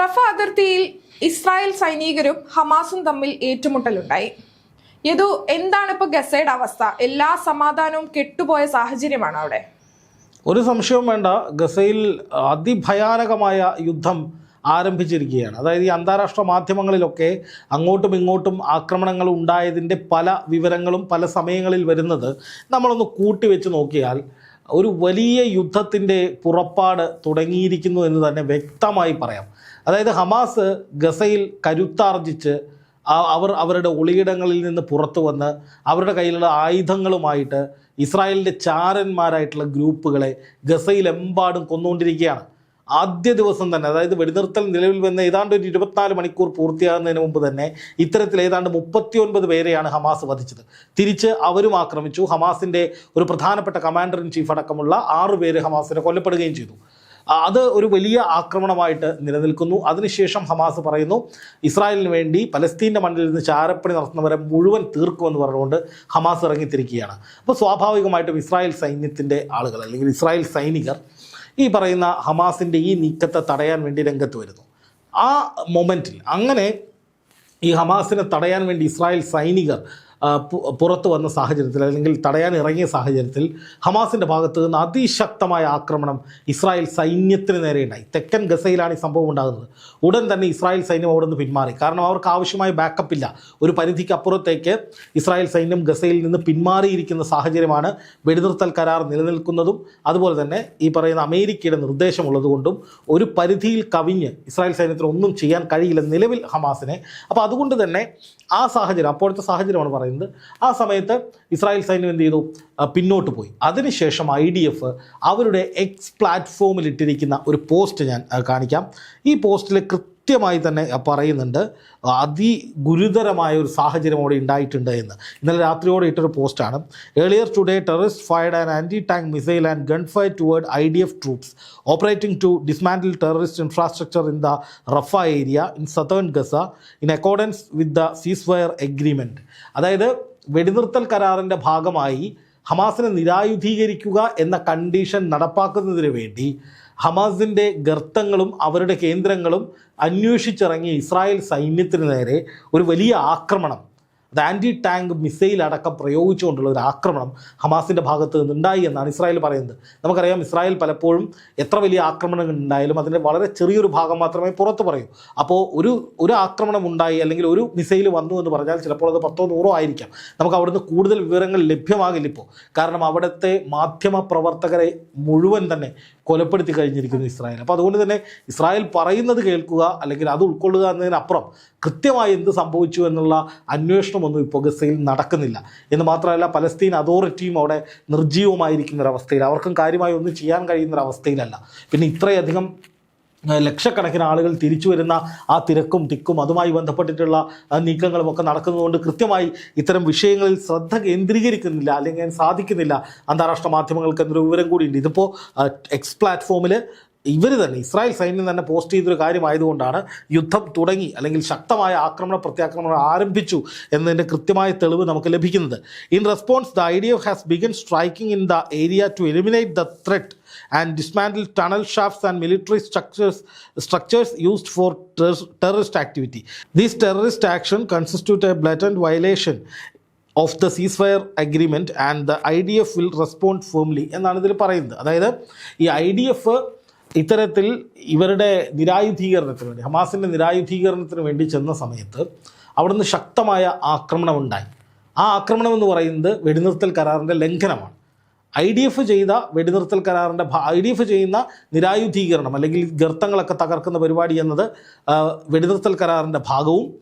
റഫ അതിർത്തിയിൽ ഇസ്രായേൽ സൈനികരും ഹമാസും തമ്മിൽ ഏറ്റുമുട്ടലുണ്ടായി. യദു എന്താണ് ഇപ്പൊ ഗസയുടെ അവസ്ഥ? എല്ലാ സമാധാനവും കെട്ടുപോയ സാഹചര്യമാണ് അവിടെ? ഒരു സംശയവും വേണ്ട. ഗസയിൽ അതിഭയാനകമായ യുദ്ധം ആരംഭിച്ചിരിക്കുകയാണ്. അതായത് ഈ അന്താരാഷ്ട്ര മാധ്യമങ്ങളിലൊക്കെ അങ്ങോട്ടും ഇങ്ങോട്ടും ആക്രമണങ്ങൾ ഉണ്ടായതിന്റെ പല വിവരങ്ങളും പല സമയങ്ങളിൽ വരുന്നത് നമ്മളൊന്ന് കൂട്ടിവെച്ച് നോക്കിയാൽ ഒരു വലിയ യുദ്ധത്തിന്റെ പുറപ്പാട് തുടങ്ങിയിരിക്കുന്നു എന്ന് തന്നെ വ്യക്തമായി പറയാം. അതായത് ഹമാസ് ഗസയിൽ കരുത്താർജിച്ച് അവർ അവരുടെ ഒളിയിടങ്ങളിൽ നിന്ന് പുറത്തു വന്ന് അവരുടെ കയ്യിലുള്ള ആയുധങ്ങളുമായിട്ട് ഇസ്രായേലിന്റെ ചാരന്മാരായിട്ടുള്ള ഗ്രൂപ്പുകളെ ഗസയിലെമ്പാടും കൊന്നുകൊണ്ടിരിക്കുകയാണ്. ആദ്യ ദിവസം തന്നെ അതായത് വെടിനിർത്തൽ നിലവിൽ വന്ന ഏതാണ്ട് ഒരു ഇരുപത്തിനാല് മണിക്കൂർ പൂർത്തിയാകുന്നതിന് മുമ്പ് തന്നെ ഇത്തരത്തിൽ ഏതാണ്ട് മുപ്പത്തിയൊൻപത് പേരെയാണ് ഹമാസ് വധിച്ചത്. തിരിച്ച് അവരും ആക്രമിച്ചു. ഹമാസിന്റെ ഒരു പ്രധാനപ്പെട്ട കമാൻഡർ ഇൻ ചീഫ് അടക്കമുള്ള ആറ് പേര് ഹമാസിനെ കൊല്ലപ്പെടുകയും ചെയ്തു. അത് ഒരു വലിയ ആക്രമണമായിട്ട് നിലനിൽക്കുന്നു. അതിനുശേഷം ഹമാസ് പറയുന്നു ഇസ്രായേലിന് വേണ്ടി പലസ്തീന്റെ മണ്ണിൽ നിന്ന് ചാരപ്പണി നടത്തുന്നവരെ മുഴുവൻ തീർക്കുമെന്ന് പറഞ്ഞുകൊണ്ട് ഹമാസ് ഇറങ്ങിത്തിരിക്കുകയാണ്. അപ്പോൾ സ്വാഭാവികമായിട്ടും ഇസ്രായേൽ സൈന്യത്തിന്റെ ആളുകൾ അല്ലെങ്കിൽ ഇസ്രായേൽ സൈനികർ ഈ പറയുന്ന ഹമാസിന്റെ ഈ നീക്കത്തെ തടയാൻ വേണ്ടി രംഗത്ത് വരുന്നു. ആ മൊമെന്റിൽ അങ്ങനെ ഈ ഹമാസിനെ തടയാൻ വേണ്ടി ഇസ്രായേൽ സൈനികർ പുറത്തു വന്ന സാഹചര്യത്തിൽ അല്ലെങ്കിൽ തടയാൻ ഇറങ്ങിയ സാഹചര്യത്തിൽ ഹമാസിന്റെ ഭാഗത്ത് നിന്ന് അതിശക്തമായ ആക്രമണം ഇസ്രായേൽ സൈന്യത്തിന് നേരെ ഉണ്ടായി. തെക്കൻ ഗസയിലാണ് ഈ സംഭവം ഉണ്ടാകുന്നത്. ഉടൻ തന്നെ ഇസ്രായേൽ സൈന്യം അവിടെ നിന്ന് പിന്മാറി. കാരണം അവർക്ക് ആവശ്യമായ ബാക്കപ്പ് ഇല്ല. ഒരു പരിധിക്ക് അപ്പുറത്തേക്ക് ഇസ്രായേൽ സൈന്യം ഗസയിൽ നിന്ന് പിന്മാറിയിരിക്കുന്ന സാഹചര്യമാണ് വെടിനിർത്തൽ കരാർ നിലനിൽക്കുന്നതും അതുപോലെ തന്നെ ഈ പറയുന്ന അമേരിക്കയുടെ നിർദ്ദേശമുള്ളതുകൊണ്ടും ഒരു പരിധിയിൽ കവിഞ്ഞ് ഇസ്രായേൽ സൈന്യത്തിന് ഒന്നും ചെയ്യാൻ കഴിയില്ല നിലവിൽ ഹമാസിനെ. അപ്പോൾ അതുകൊണ്ട് തന്നെ ആ സാഹചര്യം അപ്പോഴത്തെ സാഹചര്യമാണ് പറയുന്നത്. ആ സമയത്ത് ഇസ്രായേൽ സൈന്യം എന്ത് ചെയ്തു? പിന്നോട്ട് പോയി. അതിനുശേഷം ഐ ഡി എഫ് അവരുടെ എക്സ് പ്ലാറ്റ്ഫോമിൽ ഇട്ടിരിക്കുന്ന ഒരു പോസ്റ്റ് ഞാൻ കാണിക്കാം. ഈ പോസ്റ്റിൽ കൃത്യമായി തന്നെ പറയുന്നുണ്ട്. പറയുന്നുണ്ട് അതിഗുരുതരമായ ഒരു സാഹചര്യം അവിടെ ഉണ്ടായിട്ടുണ്ട് എന്ന്. ഇന്നലെ രാത്രിയോടെ ഇട്ടൊരു പോസ്റ്റാണ് earlier today terrorist fired and anti tank missile and gun fire toward I D F troops operating to dismantle terrorist infrastructure in the Rafah area in southern Gaza in accordance with the ceasefire agreement അതായത് വെടിനിർത്തൽ കരാറിന്റെ ഭാഗമായി ഹമാസിനെ നിരായുധീകരിക്കുക എന്ന condition നടപ്പാക്കുന്നതിന് വേണ്ടി ഹമാസിന്റെ ഗർത്തങ്ങളും അവരുടെ കേന്ദ്രങ്ങളും അന്വേഷിച്ചിറങ്ങിയ ഇസ്രായേൽ സൈന്യത്തിന് നേരെ ഒരു വലിയ ആക്രമണം. അത് ആന്റി ടാങ്ക് മിസൈൽ അടക്കം പ്രയോഗിച്ചുകൊണ്ടുള്ള ഒരു ആക്രമണം ഹമാസിന്റെ ഭാഗത്ത് നിന്നുണ്ടായി എന്നാണ് ഇസ്രായേൽ പറയുന്നത്. നമുക്കറിയാം ഇസ്രായേൽ പലപ്പോഴും എത്ര വലിയ ആക്രമണങ്ങൾ ഉണ്ടായാലും അതിന്റെ വളരെ ചെറിയൊരു ഭാഗം മാത്രമേ പുറത്ത് പറയൂ. അപ്പോൾ ഒരു ഒരു ആക്രമണം ഉണ്ടായി അല്ലെങ്കിൽ ഒരു മിസൈൽ വന്നു എന്ന് പറഞ്ഞാൽ ചിലപ്പോൾ അത് പത്തോ നൂറോ ആയിരിക്കാം. നമുക്ക് അവിടുന്ന് കൂടുതൽ വിവരങ്ങൾ ലഭ്യമാകില്ല ഇപ്പോൾ. കാരണം അവിടുത്തെ മാധ്യമ പ്രവർത്തകരെ മുഴുവൻ തന്നെ കൊലപ്പെടുത്തി കഴിഞ്ഞിരിക്കുന്നു ഇസ്രായേൽ. അപ്പോൾ അതുകൊണ്ട് തന്നെ ഇസ്രായേൽ പറയുന്നത് കേൾക്കുക അല്ലെങ്കിൽ അത് ഉൾക്കൊള്ളുക എന്നതിനപ്പുറം കൃത്യമായി എന്ത് സംഭവിച്ചു എന്നുള്ള അന്വേഷണമൊന്നും ഇപ്പോൾ ഗസയിൽ നടക്കുന്നില്ല. എന്ന് മാത്രമല്ല പലസ്തീൻ അതോറിറ്റിയും അവിടെ നിർജീവമായിരിക്കുന്ന ഒരവസ്ഥയിൽ അവർക്കും കാര്യമായി ഒന്നും ചെയ്യാൻ കഴിയുന്ന ഒരവസ്ഥയിലല്ല. പിന്നെ ഇത്രയധികം ലക്ഷക്കണക്കിന് ആളുകൾ തിരിച്ചു വരുന്ന ആ തിരക്കും തിക്കും അതുമായി ബന്ധപ്പെട്ടിട്ടുള്ള നീക്കങ്ങളും ഒക്കെ നടക്കുന്നതുകൊണ്ട് കൃത്യമായി ഇത്തരം വിഷയങ്ങളിൽ ശ്രദ്ധ കേന്ദ്രീകരിക്കുന്നില്ല അല്ലെങ്കിൽ സാധിക്കുന്നില്ല. അന്താരാഷ്ട്ര മാധ്യമങ്ങൾക്ക് എന്നൊരു വിവരം കൂടിയുണ്ട്. ഇതിപ്പോൾ എക്സ് പ്ലാറ്റ്ഫോമിൽ ഇവർ തന്നെ ഇസ്രായേൽ സൈന്യം തന്നെ പോസ്റ്റ് ചെയ്തൊരു കാര്യമായതുകൊണ്ടാണ് യുദ്ധം തുടങ്ങി അല്ലെങ്കിൽ ശക്തമായ ആക്രമണ പ്രത്യാക്രമണം ആരംഭിച്ചു എന്നതിന്റെ കൃത്യമായ തെളിവ് നമുക്ക് ലഭിക്കുന്നത്. In response the IDF has begin striking in the area to eliminate the threat and dismantle tunnel shafts and military structures structures used for terrorist activity these terrorist action constitute a and violation of the ceasefire agreement and the I D F will respond firmly എന്നാണ് ഇതിൽ പറയുന്നത്. അതായത് ഈ I D F ഇത്തരത്തിൽ ഇവരുടെ നിരായുധീകരണത്തിന് വേണ്ടി ഹമാസിന്റെ നിരായുധീകരണത്തിന് വേണ്ടി ചെന്ന സമയത്ത് അവിടുന്ന് ശക്തമായ ആക്രമണം ഉണ്ടായി ആ ആക്രമണം എന്ന് പറയുന്നത് വെടിനിർത്തൽ കരാറിന്റെ ലംഘനമാണ്. ഐ ഡി എഫ് ചെയ്ത വെടിനിർത്തൽ കരാറിന്റെ ഐ ഡി എഫ് ചെയ്യുന്ന നിരായുധീകരണം അല്ലെങ്കിൽ ഗർത്തങ്ങളൊക്കെ തകർക്കുന്ന പരിപാടി എന്നത് വെടിനിർത്തൽ കരാറിന്റെ ഭാഗവും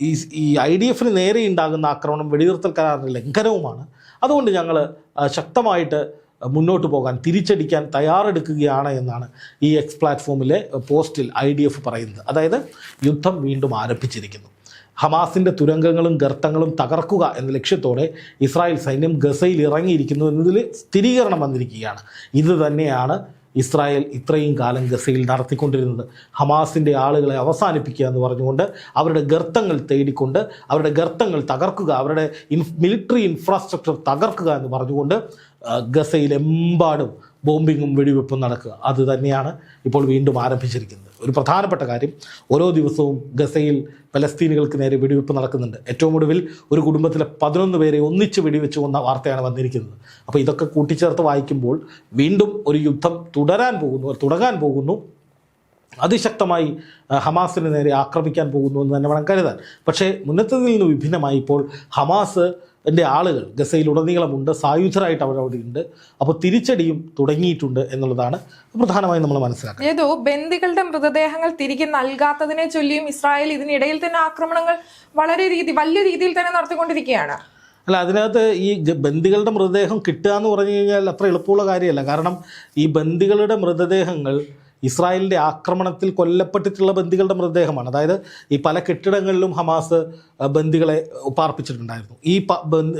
ഈ ഈ ഐ ഡി എഫിന് നേരെ ഉണ്ടാകുന്ന ആക്രമണം വെടിനിർത്തൽ കരാറിന്റെ ലംഘനവുമാണ്. അതുകൊണ്ട് ഞങ്ങൾ ശക്തമായിട്ട് മുന്നോട്ട് പോകാൻ തിരിച്ചടിക്കാൻ തയ്യാറെടുക്കുകയാണ് എന്നാണ് ഈ എക്സ് പ്ലാറ്റ്ഫോമിലെ പോസ്റ്റിൽ ഐ ഡി എഫ് പറയുന്നത്. അതായത് യുദ്ധം വീണ്ടും ആരംഭിച്ചിരിക്കുന്നു. ഹമാസിന്റെ തുരങ്കങ്ങളും ഗർത്തങ്ങളും തകർക്കുക എന്ന ലക്ഷ്യത്തോടെ ഇസ്രായേൽ സൈന്യം ഗസയിൽ ഇറങ്ങിയിരിക്കുന്നു എന്നതിൽ സ്ഥിരീകരണം വന്നിരിക്കുകയാണ്. ഇത് തന്നെയാണ് ഇസ്രായേൽ ഇത്രയും കാലം ഗസയിൽ നടത്തിക്കൊണ്ടിരുന്നത്. ഹമാസിന്റെ ആളുകളെ അവസാനിപ്പിക്കുക എന്ന് പറഞ്ഞുകൊണ്ട് അവരുടെ ഗർത്തങ്ങൾ തേടിക്കൊണ്ട് അവരുടെ ഗർത്തങ്ങൾ തകർക്കുക അവരുടെ ഇൻ മിലിറ്ററി ഇൻഫ്രാസ്ട്രക്ചർ തകർക്കുക എന്ന് പറഞ്ഞുകൊണ്ട് ഗസയിലെമ്പാടും ബോംബിങ്ങും വെടിവെപ്പും നടക്കുക. അത് തന്നെയാണ് ഇപ്പോൾ വീണ്ടും ആരംഭിച്ചിരിക്കുന്നത്. ഒരു പ്രധാനപ്പെട്ട കാര്യം ഓരോ ദിവസവും ഗസയിൽ പലസ്തീനുകൾക്ക് നേരെ വെടിവെപ്പ് നടക്കുന്നുണ്ട്. ഏറ്റവും ഒടുവിൽ ഒരു കുടുംബത്തിലെ പതിനൊന്ന് പേരെ ഒന്നിച്ച് വെടിവെച്ചു കൊന്ന വാർത്തയാണ് വന്നിരിക്കുന്നത്. അപ്പോൾ ഇതൊക്കെ കൂട്ടിച്ചേർത്ത് വായിക്കുമ്പോൾ വീണ്ടും ഒരു യുദ്ധം തുടരാൻ പോകുന്നു തുടങ്ങാൻ പോകുന്നു. അതിശക്തമായി ഹമാസിന് നേരെ ആക്രമിക്കാൻ പോകുന്നു എന്ന് തന്നെ വേണം കരുതാൻ. പക്ഷേ മുന്നത്തതിൽ നിന്ന് വിഭിന്നമായി ഇപ്പോൾ ഹമാസ് എന്റെ ആളുകൾ ഗസയിലുടനീളമുണ്ട് സായുധരായിട്ട് അവരവിടെയുണ്ട്. അപ്പോൾ തിരിച്ചടിയും തുടങ്ങിയിട്ടുണ്ട് എന്നുള്ളതാണ് പ്രധാനമായും നമ്മൾ മനസ്സിലാക്കുന്നത് ഏതോ ബന്ദികളുടെ മൃതദേഹങ്ങൾ തിരികെ നൽകാത്തതിനെ ചൊല്ലിയും ഇസ്രായേൽ ഇതിനിടയിൽ തന്നെ ആക്രമണങ്ങൾ വളരെ രീതി വലിയ രീതിയിൽ തന്നെ നടത്തിക്കൊണ്ടിരിക്കുകയാണ്. അല്ല അതിനകത്ത് ഈ ബന്ധികളുടെ ബന്ദികളുടെ മൃതദേഹം കിട്ടുക എന്ന് പറഞ്ഞു കഴിഞ്ഞാൽ അത്ര എളുപ്പമുള്ള കാര്യമല്ല. കാരണം ഈ ബന്ദികളുടെ മൃതദേഹങ്ങൾ ഇസ്രായേലിന്റെ ആക്രമണത്തിൽ കൊല്ലപ്പെട്ടിട്ടുള്ള ബന്ദികളുടെ മൃതദേഹമാണ്. അതായത് ഈ പല കെട്ടിടങ്ങളിലും ഹമാസ് ബന്ദികളെ പാർപ്പിച്ചിട്ടുണ്ടായിരുന്നു. ഈ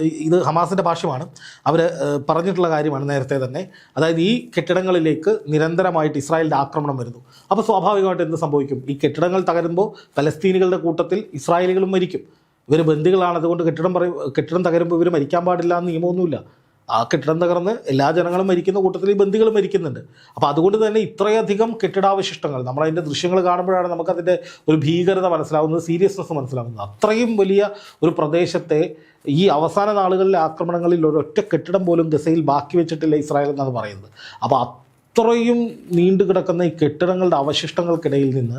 ഇത് ഹമാസിന്റെ ഭാഷ്യമാണ്. അവർ പറഞ്ഞിട്ടുള്ള കാര്യമാണ് നേരത്തെ തന്നെ. അതായത് ഈ കെട്ടിടങ്ങളിലേക്ക് നിരന്തരമായിട്ട് ഇസ്രായേലിന്റെ ആക്രമണം വരുന്നു. അപ്പോൾ സ്വാഭാവികമായിട്ട് എന്ത് സംഭവിക്കും? ഈ കെട്ടിടങ്ങൾ തകരുമ്പോൾ പലസ്തീനികളുടെ കൂട്ടത്തിൽ ഇസ്രായേലികളും മരിക്കും. ഇവർ ബന്ദികളാണ്. അതുകൊണ്ട് കെട്ടിടം പറയും കെട്ടിടം തകരുമ്പോൾ ഇവർ മരിക്കാൻ പാടില്ല എന്ന് നിയമമൊന്നുമില്ല. ആ കെട്ടിടം തകർന്ന് എല്ലാ ജനങ്ങളും മരിക്കുന്ന കൂട്ടത്തിൽ ഈ ബന്ദികൾ മരിക്കുന്നുണ്ട്. അപ്പോൾ അതുകൊണ്ട് തന്നെ ഇത്രയധികം കെട്ടിടാവശിഷ്ടങ്ങൾ നമ്മളതിന്റെ ദൃശ്യങ്ങൾ കാണുമ്പോഴാണ് നമുക്കതിന്റെ ഒരു ഭീകരത മനസ്സിലാവുന്നത് സീരിയസ്നെസ് മനസ്സിലാവുന്നത്. അത്രയും വലിയ ഒരു പ്രദേശത്തെ ഈ അവസാന നാളുകളിലെ ആക്രമണങ്ങളിൽ ഒരൊറ്റ കെട്ടിടം പോലും ഗസയിൽ ബാക്കി വെച്ചിട്ടില്ല ഇസ്രായേൽ എന്നാണ് പറയുന്നത്. അപ്പോൾ അത്രയും നീണ്ടു കിടക്കുന്ന ഈ കെട്ടിടങ്ങളുടെ അവശിഷ്ടങ്ങൾക്കിടയിൽ നിന്ന്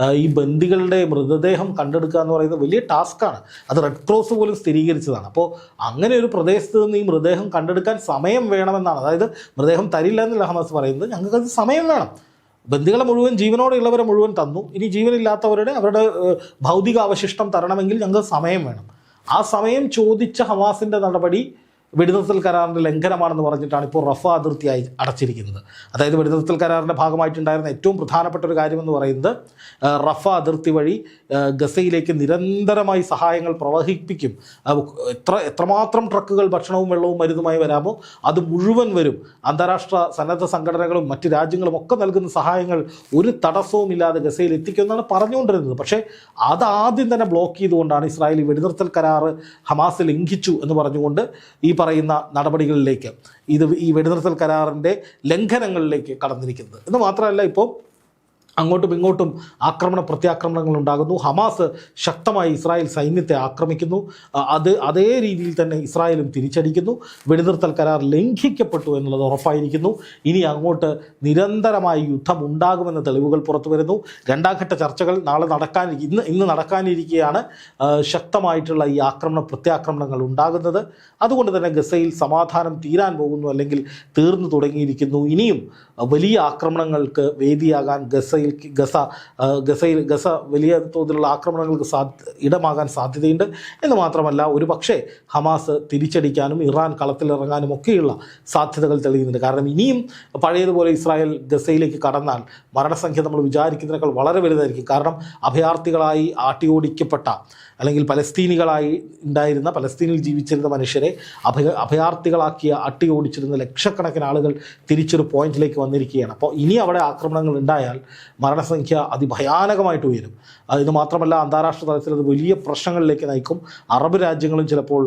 ഈ ബന്ദികളുടെ മൃതദേഹം കണ്ടെടുക്കുക എന്ന് പറയുന്നത് വലിയ ടാസ്ക്കാണ്. അത് റെഡ് ക്രോസ് പോലും സ്ഥിരീകരിച്ചതാണ്. അപ്പോൾ അങ്ങനെ ഒരു പ്രദേശത്ത് നിന്ന് ഈ മൃതദേഹം കണ്ടെടുക്കാൻ സമയം വേണമെന്നാണ്. അതായത് മൃതദേഹം തരില്ല എന്നല്ല ഹമാസ് പറയുന്നത് അത് സമയം വേണം. ബന്ദികളെ മുഴുവൻ ജീവനോടെയുള്ളവരെ മുഴുവൻ തന്നു. ഇനി ജീവനില്ലാത്തവരുടെ അവരുടെ ഭൗതിക അവശിഷ്ടം തരണമെങ്കിൽ ഞങ്ങൾക്ക് സമയം വേണം. ആ സമയം ചോദിച്ച ഹമാസിന്റെ നടപടി വെടിനിർത്തൽ കരാറിന്റെ ലംഘനമാണെന്ന് പറഞ്ഞിട്ടാണ് ഇപ്പോൾ റഫ അതിർത്തിയായി അടച്ചിരിക്കുന്നത്. അതായത് വെടിനിർത്തൽ കരാറിന്റെ ഭാഗമായിട്ടുണ്ടായിരുന്ന ഏറ്റവും പ്രധാനപ്പെട്ട ഒരു കാര്യമെന്ന് പറയുന്നത് റഫ അതിർത്തി വഴി ഗസയിലേക്ക് നിരന്തരമായി സഹായങ്ങൾ പ്രവഹിപ്പിക്കും. എത്ര എത്രമാത്രം ട്രക്കുകൾ ഭക്ഷണവും വെള്ളവും മരുന്നുമായി വരാമോ അത് മുഴുവൻ വരും. അന്താരാഷ്ട്ര സന്നദ്ധ സംഘടനകളും മറ്റ് രാജ്യങ്ങളും ഒക്കെ നൽകുന്ന സഹായങ്ങൾ ഒരു തടസ്സവും ഇല്ലാതെ ഗസയിൽ എത്തിക്കുമെന്നാണ് പറഞ്ഞുകൊണ്ടിരുന്നത്. പക്ഷേ അത് ആദ്യം തന്നെ ബ്ലോക്ക് ചെയ്തുകൊണ്ടാണ് ഇസ്രായേൽ വെടിനിർത്തൽ കരാറ് ഹമാസ് ലംഘിച്ചു എന്ന് പറഞ്ഞുകൊണ്ട് ഈ പറയുന്ന നടപടികളിലേക്ക്. ഇത് ഈ വെടിനിർത്തൽ കരാറിന്റെ ലംഘനങ്ങളിലേക്ക് കടന്നിരിക്കുന്നത്. എന്ന് മാത്രമല്ല ഇപ്പോൾ അങ്ങോട്ടും ഇങ്ങോട്ടും ആക്രമണ പ്രത്യാക്രമണങ്ങൾ ഉണ്ടാകുന്നു. ഹമാസ് ശക്തമായി ഇസ്രായേൽ സൈന്യത്തെ ആക്രമിക്കുന്നു. അത് അതേ രീതിയിൽ തന്നെ ഇസ്രായേലും തിരിച്ചടിക്കുന്നു. വെടിനിർത്തൽ കരാർ ലംഘിക്കപ്പെട്ടു എന്നുള്ളത് ഉറപ്പായിരിക്കുന്നു. ഇനി അങ്ങോട്ട് നിരന്തരമായി യുദ്ധം ഉണ്ടാകുമെന്ന തെളിവുകൾ പുറത്തു വരുന്നു. ഘട്ട ചർച്ചകൾ നാളെ നടക്കാൻ ഇന്ന് ഇന്ന് നടക്കാനിരിക്കുകയാണ് ശക്തമായിട്ടുള്ള ഈ ആക്രമണ പ്രത്യാക്രമണങ്ങൾ ഉണ്ടാകുന്നത്. അതുകൊണ്ട് തന്നെ ഗസയിൽ സമാധാനം തീരാൻ പോകുന്നു അല്ലെങ്കിൽ തീർന്നു തുടങ്ങിയിരിക്കുന്നു. ഇനിയും വലിയ ആക്രമണങ്ങൾക്ക് വേദിയാകാൻ ഗസയിൽ ഗസ ഗസയിൽ ഗസ വലിയ തോതിലുള്ള ആക്രമണങ്ങൾക്ക് സാധ്യ ഇടമാകാൻ സാധ്യതയുണ്ട്. എന്ന് മാത്രമല്ല ഒരു പക്ഷേ ഹമാസ് തിരിച്ചടിക്കാനും ഇറാൻ കളത്തിലിറങ്ങാനും ഒക്കെയുള്ള സാധ്യതകൾ തെളിയുന്നുണ്ട്. കാരണം ഇനിയും പഴയതുപോലെ ഇസ്രായേൽ ഗസയിലേക്ക് കടന്നാൽ മരണസംഖ്യ നമ്മൾ വിചാരിക്കുന്നതിനേക്കാൾ വളരെ വലുതായിരിക്കും. കാരണം അഭയാർത്ഥികളായി ആട്ടിയോടിക്കപ്പെട്ട അല്ലെങ്കിൽ പലസ്തീനികളായി ഉണ്ടായിരുന്ന പലസ്തീനിൽ ജീവിച്ചിരുന്ന മനുഷ്യരെ അഭയ അഭയാർത്ഥികളാക്കിയ അട്ടി ഓടിച്ചിരുന്ന ലക്ഷക്കണക്കിന് ആളുകൾ തിരിച്ചൊരു പോയിന്റിലേക്ക് വന്നിരിക്കുകയാണ്. അപ്പോൾ ഇനി അവിടെ ആക്രമണങ്ങൾ ഉണ്ടായാൽ മരണസംഖ്യ അതിഭയാനകമായിട്ട് ഉയരും. ഇത് മാത്രമല്ല അന്താരാഷ്ട്ര തലത്തിൽ അത് വലിയ പ്രശ്നങ്ങളിലേക്ക് നയിക്കും. അറബ് രാജ്യങ്ങളും ചിലപ്പോൾ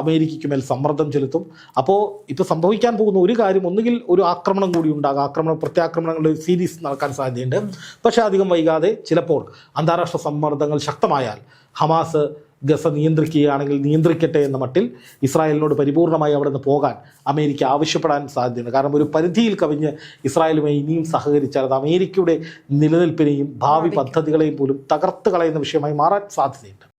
അമേരിക്കയ്ക്ക് മേൽ സമ്മർദ്ദം ചെലുത്തും. അപ്പോൾ ഇപ്പോൾ സംഭവിക്കാൻ പോകുന്ന ഒരു കാര്യം ഒന്നുകിൽ ഒരു ആക്രമണം കൂടി ഉണ്ടാകും. ആക്രമണം പ്രത്യാക്രമണങ്ങളുടെ ഒരു സീരീസ് നടക്കാൻ സാധ്യതയുണ്ട്. പക്ഷേ അധികം വൈകാതെ ചിലപ്പോൾ അന്താരാഷ്ട്ര സമ്മർദ്ദങ്ങൾ ശക്തമായാൽ ഹമാസ് ഗസ നിയന്ത്രിക്കുകയാണെങ്കിൽ നിയന്ത്രിക്കട്ടെ എന്ന മട്ടിൽ ഇസ്രായേലിനോട് പരിപൂർണമായി അവിടെ നിന്ന് പോകാൻ അമേരിക്ക ആവശ്യപ്പെടാൻ സാധ്യതയുണ്ട്. കാരണം ഒരു പരിധിയിൽ കവിഞ്ഞ് ഇസ്രായേലുമായി ഇനിയും സഹകരിച്ചാൽ അത് അമേരിക്കയുടെ നിലനിൽപ്പിനെയും ഭാവി പദ്ധതികളെയും പോലും തകർത്ത് കളയുന്ന വിഷയമായി മാറാൻ സാധ്യതയുണ്ട്.